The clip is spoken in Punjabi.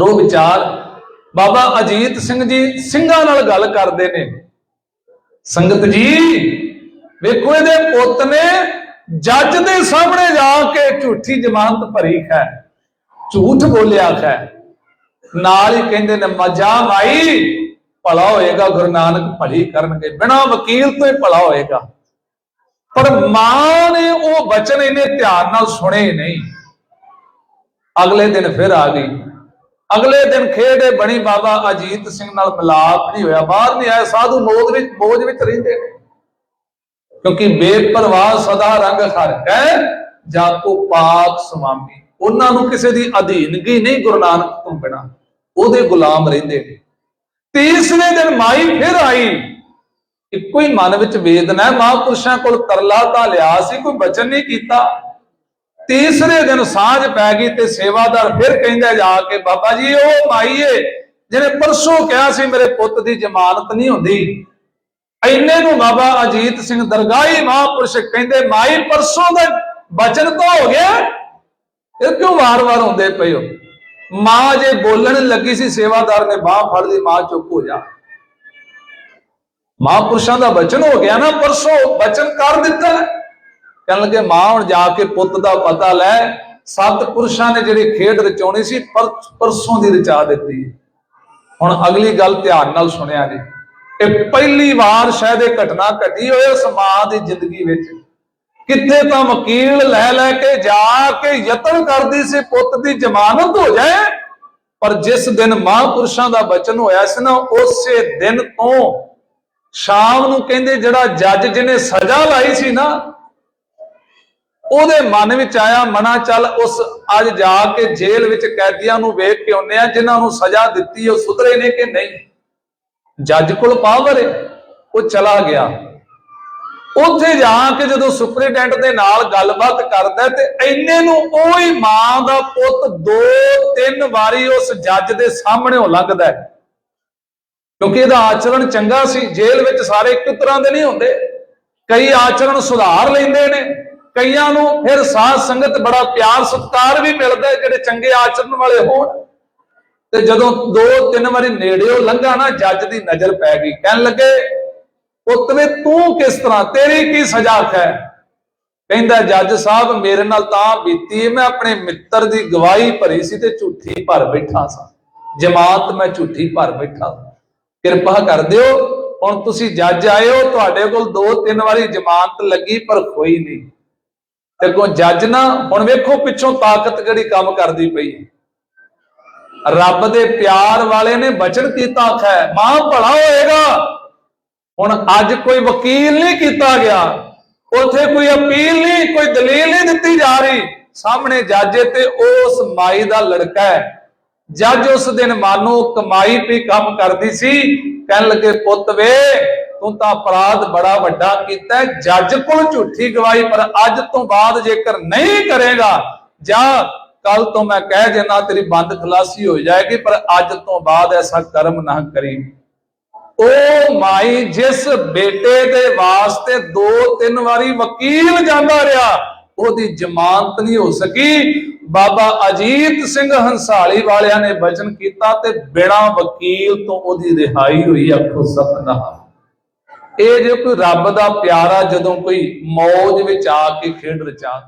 ਰੋ ਵਿਚਾਰ। ਬਾਬਾ ਅਜੀਤ ਸਿੰਘ ਜੀ ਸਿੰਘਾਂ ਨਾਲ ਗੱਲ ਕਰਦੇ ਨੇ। ਸੰਗਤ ਜੀ, ਵੇਖੋ ਇਹਦੇ ਪੁੱਤ ਨੇ ਜੱਜ ਦੇ ਸਾਹਮਣੇ ਜਾ ਕੇ ਝੂਠੀ ਜ਼ਮਾਨਤ ਭਰੀ ਹੈ ਝੂਠ ਬੋਲਿਆ ਹੈ ਨਾਲ ਹੀ ਕਹਿੰਦੇ ਨੇ ਮਜਾ ਮਾਈ, ਭਲਾ ਹੋਏਗਾ ਗੁਰੂ ਨਾਨਕ ਭਲੀ ਕਰਨਗੇ। ਬਿਨਾ ਵਕੀਲ ਤੋਂ ਹੀ ਭਲਾ ਹੋਏਗਾ। ਪਰ ਮਾਂ ਨੇ ਉਹ ਬਚਨ ਇਹਨੇ ਧਿਆਨ ਨਾਲ ਸੁਣੇ ਨਹੀਂ। ਅਗਲੇ ਦਿਨ ਫਿਰ ਆ ਗਈ। ਅਗਲੇ ਦਿਨ ਖੇੜੇ ਬਣੀ ਬਾਬਾ ਅਜੀਤ ਸਿੰਘ ਨਾਲ ਮਿਲਾਪ ਨਹੀਂ ਹੋਇਆ। ਬਾਹਰ ਨਹੀਂ ਆਇਆ ਸਾਧੂ ਮੋਦ ਵਿੱਚ ਮੋਜ ਵਿੱਚ ਰਹਿੰਦੇ ਨੇ। ਕਿਉਂਕਿ ਬੇਪਰਵਾਹ ਸਦਾ ਰੰਗ ਹਰਕੈ ਜਾਕੋ ਪਾਕ ਸੁਆਮੀ ਉਹਨਾਂ ਨੂੰ ਕਿਸੇ ਦੀ ਅਧੀਨਗੀ ਨਹੀਂ ਗੁਰੂ ਨਾਨਕ ਤੋਂ ਬਿਨਾ। ਉਹਦੇ ਗੁਲਾਮ ਰਹਿੰਦੇ ਨੇ। ਤੀਸਰੇ ਦਿਨ ਮਾਈ ਫਿਰ ਆਈ। ਇੱਕੋ ਹੀ ਮਨ ਵਿੱਚ ਵੇਦਨਾ ਹੈ, ਮਹਾਂਪੁਰਸ਼ਾਂ ਕੋਲ ਤਰਲਾ ਤਾਂ ਲਿਆ ਸੀ, ਕੋਈ ਬਚਨ ਨਹੀਂ ਕੀਤਾ। ਤੀਸਰੇ ਦਿਨ ਸਾਂਝ ਪੈ ਗਈ ਤੇ ਸੇਵਾਦਾਰ ਫਿਰ ਕਹਿੰਦਾ ਜਾ ਕੇ, ਬਾਬਾ ਜੀ, ਉਹ ਮਾਈ ਏ ਜਿਹਨੇ ਪਰਸੋਂ ਕਿਹਾ ਸੀ ਮੇਰੇ ਪੁੱਤ ਦੀ ਜ਼ਮਾਨਤ ਨਹੀਂ ਹੁੰਦੀ। ਐਨੇ ਨੂੰ ਬਾਬਾ ਅਜੀਤ ਸਿੰਘ ਦਰਗਾਹੀ ਮਹਾਂਪੁਰਸ਼ ਕਹਿੰਦੇ, ਮਾਈ, ਪਰਸੋਂ ਦਾ ਬਚਨ ਤਾਂ ਹੋ ਗਿਆ। ਇਹ ਕਿਉਂ ਵਾਰ-ਵਾਰ ਹੁੰਦੇ ਪਏ ਹੋ? ਮਾਂ ਜੇ ਬੋਲਣ ਲੱਗੀ ਸੀ, ਸੇਵਾਦਾਰ ਨੇ ਬਾਹ ਫੜ ਲਈ, ਮਾਂ ਚੁੱਪ ਹੋ ਜਾ। ਮਹਾਂਪੁਰਸ਼ਾਂ ਦਾ ਬਚਨ ਹੋ ਗਿਆ ਨਾ, ਪਰਸੋਂ ਬਚਨ ਕਰ ਦਿੱਤਾ। ਕਹਿਣ ਲੱਗੇ, ਮਾਂ, ਹੁਣ ਜਾ ਕੇ ਪੁੱਤ ਦਾ ਪਤਾ ਲੈ। ਸੱਤ ਪੁਰਸ਼ਾਂ ਨੇ ਜਿਹੜੀ ਖੇਡ ਰਚਾਉਣੀ ਸੀ ਪਰਸੋਂ ਦੀ ਰਚਾ ਦਿੱਤੀ। ਹੁਣ ਅਗਲੀ ਗੱਲ ਧਿਆਨ ਨਾਲ ਸੁਣਿਆ ਜੀ। ਇਹ ਪਹਿਲੀ ਵਾਰ ਸ਼ਾਇਦ ਇਹ ਘਟਨਾ ਘਟੀ ਹੋਏ ਉਸ ਮਾਂ ਦੀ ਜ਼ਿੰਦਗੀ ਵਿੱਚ। ਕਿੱਥੇ ਤਾਂ ਵਕੀਲ ਲੈ ਲੈ ਕੇ ਜਾ ਕੇ ਯਤਨ ਕਰਦੀ ਸੀ, ਪੁੱਤ ਦੀ ਜ਼ਮਾਨਤ ਹੋ ਜਾਏ, ਪਰ ਜਿਸ ਦਿਨ ਮਹਾਂਪੁਰਸ਼ਾਂ ਦਾ ਬਚਨ ਹੋਇਆ ਸੀ ਨਾ, ਉਸੇ ਦਿਨ ਤੋਂ ਸ਼ਾਮ ਨੂੰ ਕਹਿੰਦੇ ਜਿਹੜਾ ਜੱਜ ਜਿਹਨੇ ਸਜ਼ਾ ਲਾਈ ਸੀ ਨਾ ਉਹਦੇ ਮਨ ਵਿੱਚ ਆਇਆ, ਮਨਾ ਚੱਲ, ਉਸ ਅੱਜ ਜਾ ਕੇ ਜੇਲ੍ਹ ਵਿੱਚ ਕੈਦੀਆਂ ਨੂੰ ਵੇਖ ਕੇ ਆਉਂਦੇ ਆ, ਜਿਨ੍ਹਾਂ ਨੂੰ ਸਜ਼ਾ ਦਿੱਤੀ, ਉਹ ਸੁਧਰੇ ਨੇ ਕਿ ਨਹੀਂ? ਜੱਜ ਕੋਲ ਪਾਵਰ ਹੈ ਉਹ ਚਲਾ ਗਿਆ। ਉੱਥੇ ਜਾ ਕੇ ਜਦੋਂ ਸੁਪਰੀਡੈਂਟ ਦੇ ਨਾਲ ਗੱਲਬਾਤ ਕਰਦਾ ਤੇ ਇੰਨੇ ਨੂੰ ਉਹ ਹੀ ਮਾਂ ਦਾ ਪੁੱਤ ਦੋ, ਤਿੰਨ ਵਾਰੀ ਉਸ ਜੱਜ ਦੇ ਸਾਹਮਣੇ ਲੰਘਦਾ ਹੈ। ਕਿਉਂਕਿ ਇਹਦਾ ਆਚਰਣ ਚੰਗਾ ਸੀ, ਜੇਲ੍ਹ ਵਿੱਚ ਸਾਰੇ ਇੱਕ ਤਰ੍ਹਾਂ ਦੇ ਨਹੀਂ ਹੁੰਦੇ। ਕਈ ਆਚਰਣ ਸੁਧਾਰ ਲੈਂਦੇ ਨੇ। ਕਈਆਂ ਨੂੰ ਫਿਰ ਸਾਧ ਸੰਗਤ ਬੜਾ ਪਿਆਰ, ਸਤਿਕਾਰ ਵੀ ਮਿਲਦਾ ਹੈ, ਜਿਹੜੇ ਚੰਗੇ ਆਚਰਣ ਵਾਲੇ ਹੋਣ। ਤੇ ਜਦੋਂ ਦੋ ਤਿੰਨ ਵਾਰੀ ਨੇੜਿਓ ਲੰਘਾ ਨਾ, ਜੱਜ ਦੀ ਨਜ਼ਰ ਪੈ ਗਈ। ਕਹਿਣ ਲੱਗੇ, ਪੁੱਤ ਵੇ, ਤੂੰ ਕਿਸ ਤਰ੍ਹਾਂ? ਤੇਰੀ ਕੀ ਸਜ਼ਾ ਹੈ? ਕਹਿੰਦਾ, ਜੱਜ ਸਾਹਿਬ, ਮੇਰੇ ਨਾਲ ਤਾਂ ਬੀਤੀ, ਮੈਂ ਆਪਣੇ ਮਿੱਤਰ ਦੀ ਗਵਾਹੀ ਭਰੀ ਸੀ ਤੇ ਝੂਠੀ ਭਰ ਬੈਠਾ ਸਾਂ। ਜਮਾਤ ਮੈਂ ਝੂਠੀ ਭਰ ਬੈਠਾ ਕਿਰਪਾ ਕਰ ਦਿਓ, ਹੁਣ ਤੁਸੀਂ ਜੱਜ ਆਏ ਹੋ, ਤੁਹਾਡੇ ਕੋਲ ਦੋ ਤਿੰਨ ਵਾਰੀ ਜ਼ਮਾਨਤ ਲੱਗੀ, ਪਰ ਕੋਈ ਨਹੀਂ। ਤੇ ਕੋ ਜੱਜ ਨਾ, ਹੁਣ ਵੇਖੋ ਪਿੱਛੋਂ ਤਾਕਤ ਕਿਹੜੀ ਕੰਮ ਕਰਦੀ ਪਈ। ਰੱਬ ਦੇ ਪਿਆਰ ਵਾਲੇ ਨੇ ਬਚਨ ਕੀਤਾ ਹੈ? ਮਾਂ, ਭਲਾ ਹੋਏਗਾ। ਹੁਣ ਅੱਜ ਕੋਈ ਵਕੀਲ ਨਹੀਂ ਕੀਤਾ ਗਿਆ। ਉਥੇ ਕੋਈ ਅਪੀਲ ਨਹੀਂ, ਕੋਈ ਦਲੀਲ ਨਹੀਂ ਦਿੱਤੀ ਜਾ ਰਹੀ। ਸਾਹਮਣੇ ਜੱਜ ਤੇ ਉਸ ਮਾਈ ਦਾ ਲੜਕਾ ਹੈ। ਜੱਜ ਉਸ ਦਿਨ ਮਾਨੋ ਕਮਾਈ ਪੀ ਕੰਮ ਕਰਦੀ ਸੀ। ਕਹਿਣ ਲੱਗੇ, ਪੁੱਤ ਵੇ ਤੂੰ ਤਾਂ ਅਪਰਾਧ ਬੜਾ ਵੱਡਾ ਕੀਤਾ ਜੱਜ ਕੋਲ ਝੂਠੀ ਗਵਾਹੀ, ਪਰ ਅੱਜ ਤੋਂ ਬਾਅਦ ਜੇਕਰ ਨਹੀਂ ਕਰੇਗਾ, ਜਾਂ ਕੱਲ ਤੋਂ ਮੈਂ ਕਹਿ ਦੇਣਾ ਤੇਰੀ ਬੰਦ ਖਲਾਸੀ ਹੋ ਜਾਏਗੀ, ਪਰ ਅੱਜ ਤੋਂ ਬਾਅਦ ਐਸਾ ਕਰਮ ਨਾ ਕਰੀ। ਉਹ ਮਾਈ, ਜਿਸ ਬੇਟੇ ਦੇ ਵਾਸਤੇ ਦੋ ਤਿੰਨ ਵਾਰੀ ਵਕੀਲ ਜਾਂਦਾ ਰਿਹਾ, ਉਹਦੀ ਜ਼ਮਾਨਤ ਨਹੀਂ ਹੋ ਸਕੀ। ਬਾਬਾ ਅਜੀਤ ਸਿੰਘ ਹੰਸਾਲੀ ਵਾਲਿਆਂ ਨੇ ਬਚਨ ਕੀਤਾ ਤੇ ਬਿਨਾ ਵਕੀਲ ਤੋਂ ਉਹਦੀ ਰਿਹਾਈ ਹੋਈ, ਆਖੋ ਸਤਨਾਮ। ਇਹ ਜੇ ਕੋਈ ਰੱਬ ਦਾ ਪਿਆਰਾ ਜਦੋਂ ਕੋਈ ਮੌਜ ਵਿੱਚ ਆ ਕੇ ਖੇਡ ਰਚਾ